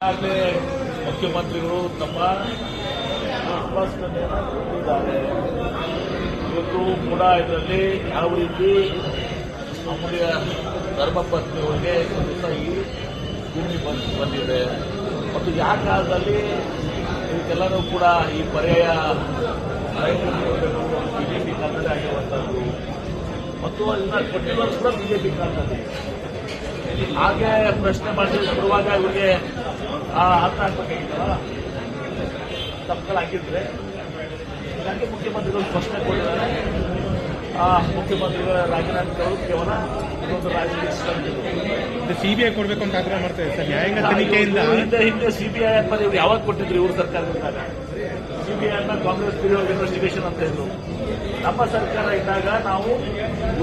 ಈಗಾಗಲೇ ಮುಖ್ಯಮಂತ್ರಿಗಳು ತಮ್ಮ ಆಶ್ವಾಸನೆಯನ್ನು ಕೊಟ್ಟಿದ್ದಾರೆ. ಇವತ್ತು ಕೂಡ ಇದರಲ್ಲಿ ಯಾವ ರೀತಿ ಅಮೂಲ್ಯ ಧರ್ಮಪತ್ನಿಯವರಿಗೆ ಈ ಭೂಮಿ ಬಂದು ಬಂದಿದೆ. ಮತ್ತು ಯಾವ ಕಾಲದಲ್ಲಿ ಇದಕ್ಕೆಲ್ಲರೂ ಕೂಡ ಈ ಪರ್ಯಾಯ ಬಿಜೆಪಿ ಕಾಲದಲ್ಲಿ ಆಗಿರುವಂಥದ್ದು. ಮತ್ತು ಅದನ್ನ ಕೊಟ್ಟಿರೋದು ಕೂಡ ಬಿಜೆಪಿ ಕಾಲದಲ್ಲಿ ಹಾಗೆ ಪ್ರಶ್ನೆ ಮಾಡಿ ಶುರುವಾಗ ಇವರಿಗೆ ಆ ಆಗ್ಬೇಕಾಗಿತ್ತಲ್ಲ ತಪ್ಪುಗಳಾಗಿದ್ರೆ ಹೀಗಾಗಿ ಮುಖ್ಯಮಂತ್ರಿಗಳು ಸ್ಪಷ್ಟನೆ ಕೊಟ್ಟಿದ್ದಾರೆ. ಆ ಮುಖ್ಯಮಂತ್ರಿಗಳ ರಾಜೀನಾಮೆಗಳು ಅವರು ಕೇವಲ ಇದೊಂದು ರಾಜಕೀಯ. ಸಿಬಿಐ ಕೊಡಬೇಕು ಅಂತ ಆಗ್ರಹ ಮಾಡ್ತಾರೆ ಸರ್ ನ್ಯಾಯಾಂಗ ತನಿಖೆಯಿಂದ ಹಿಂದೆ ಹಿಂದೆ ಸಿಬಿಐ ಅಂತ ಇವ್ರು ಯಾವಾಗ ಕೊಟ್ಟಿದ್ರು ಇವ್ರ ಸರ್ಕಾರದಿಂದಾಗ ಸಿಬಿಐ ಅನ್ನ ಕಾಂಗ್ರೆಸ್ ಬ್ಯೂರೋ ಇನ್ವೆಸ್ಟಿಗೇಷನ್ ಅಂತ ಇದ್ರು. ನಮ್ಮ ಸರ್ಕಾರ ಇದ್ದಾಗ ನಾವು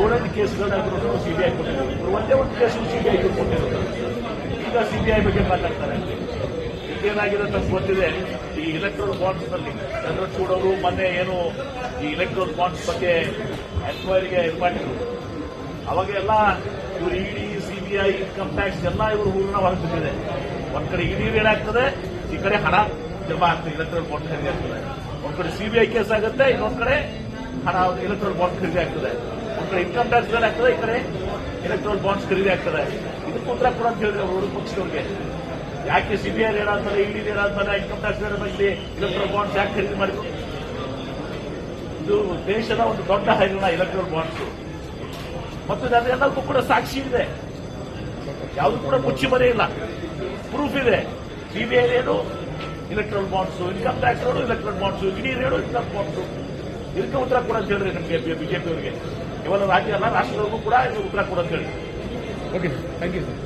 ಏಳೆಂಟು ಕೇಸ್ಗಳಾದ್ರೂ ಸಿಬಿಐ ಕೊಟ್ಟಿದ್ದೀವಿ. ಒಂದೇ ಒಂದು ಕೇಸು ಸಿಬಿಐ ಕೊಟ್ಟಿರೋದು. ಈಗ ಸಿಬಿಐ ಬಗ್ಗೆ ಮಾತಾಡ್ತಾರೆ. ಏನಾಗಿದೆ ಅಂತ ಗೊತ್ತಿದೆ. ಈ ಇಲೆಕ್ಟ್ರಲ್ ಬಾಂಡ್ಸ್ನಲ್ಲಿ ಚಂದ್ರಚೂಡ್ ಅವರು ಮೊನ್ನೆ ಏನು ಈ ಇಲೆಕ್ಟ್ರಲ್ ಬಾಂಡ್ಸ್ ಬಗ್ಗೆ ಎನ್ಕ್ವೈರಿಗೆ ಇದು ಮಾಡಿದ್ರು. ಅವಾಗ ಎಲ್ಲ ಇವರು ಇಡಿ ಸಿಬಿಐ ಇನ್ಕಮ್ ಟ್ಯಾಕ್ಸ್ ಎಲ್ಲ ಇವರು ಹೂರಣ ಹೊರಬಿಟ್ಟಿದೆ ಒಂದ್ ಕಡೆ ಇಡಿ ಏನಾಗ್ತದೆ? ಆಗ್ತದೆ ಈ ಕಡೆ ಹಣ ಜಮಾ ಆಗ್ತದೆ ಇಲೆಕ್ಟ್ರಲ್ ಬಾಂಡ್ ಖರೀದಿ ಆಗ್ತದೆ. ಒಂದ್ ಕಡೆ ಸಿಬಿಐ ಕೇಸ್ ಆಗುತ್ತೆ, ಇನ್ನೊಂದ್ ಕಡೆ ಹಣ ಇಲೆಕ್ಟ್ರಲ್ ಬಾಂಡ್ ಖರೀದಿ ಆಗ್ತದೆ. ಕಡೆ ಇನ್ಕಮ್ ಟ್ಯಾಕ್ಸ್ ಬೇರೆ ಆಗ್ತದೆ ಈ ಕಡೆ? ಇಲೆಕ್ಟ್ರಲ್ ಬಾಂಡ್ಸ್ ಖರೀದಿ ಆಗ್ತದೆ. ಇದಕ್ಕೆ ಉತ್ತರ ಕೂಡ ಅಂತ ಹೇಳಿದ್ರೆ ಅವರು ಪಕ್ಷದವ್ರಿಗೆ. ಯಾಕೆ ಸಿಬಿಐ ಏನಾದ್ಮೇಲೆ ಇಡಿ ಏನಾದ್ಮೇಲೆ ಇನ್ಕಮ್ ಟ್ಯಾಕ್ಸ್ ಬೇರೆ ಆದ್ಮೇಲೆ ಇಲೆಕ್ಟ್ರಲ್ ಬಾಂಡ್ಸ್ ಯಾಕೆ ಖರೀದಿ ಮಾಡಿದ್ರು? ಇದು ದೇಶದ ಒಂದು ದೊಡ್ಡ ಹೈರಾಣ ಎಲೆಕ್ಟ್ರೋಲ್ ಬಾಂಡ್ಸ್ ಮತ್ತು ಅದೆಲ್ಲದಕ್ಕೂ ಕೂಡ ಸಾಕ್ಷಿ ಇದೆ. ಯಾವುದು ಕೂಡ ಮುಚ್ಚಿ ಇಲ್ಲ. ಪ್ರೂಫ್ ಇದೆ. CBI raid electoral bonds income tax electoral bonds ED raid income bonds ಇದಕ್ಕೆ ಉತ್ತರ ಕೂಡ ಅಂತ ಹೇಳಿದ್ರೆ ನಮಗೆ ಬಿಜೆಪಿ ಅವರಿಗೆ. ಕೇವಲ ರಾಜ್ಯ ಅಲ್ಲ ರಾಷ್ಟ್ರದವರೆಗೂ ಕೂಡ ಉತ್ತರ ಕೊಡೋದು ಹೇಳಿ. Okay thank you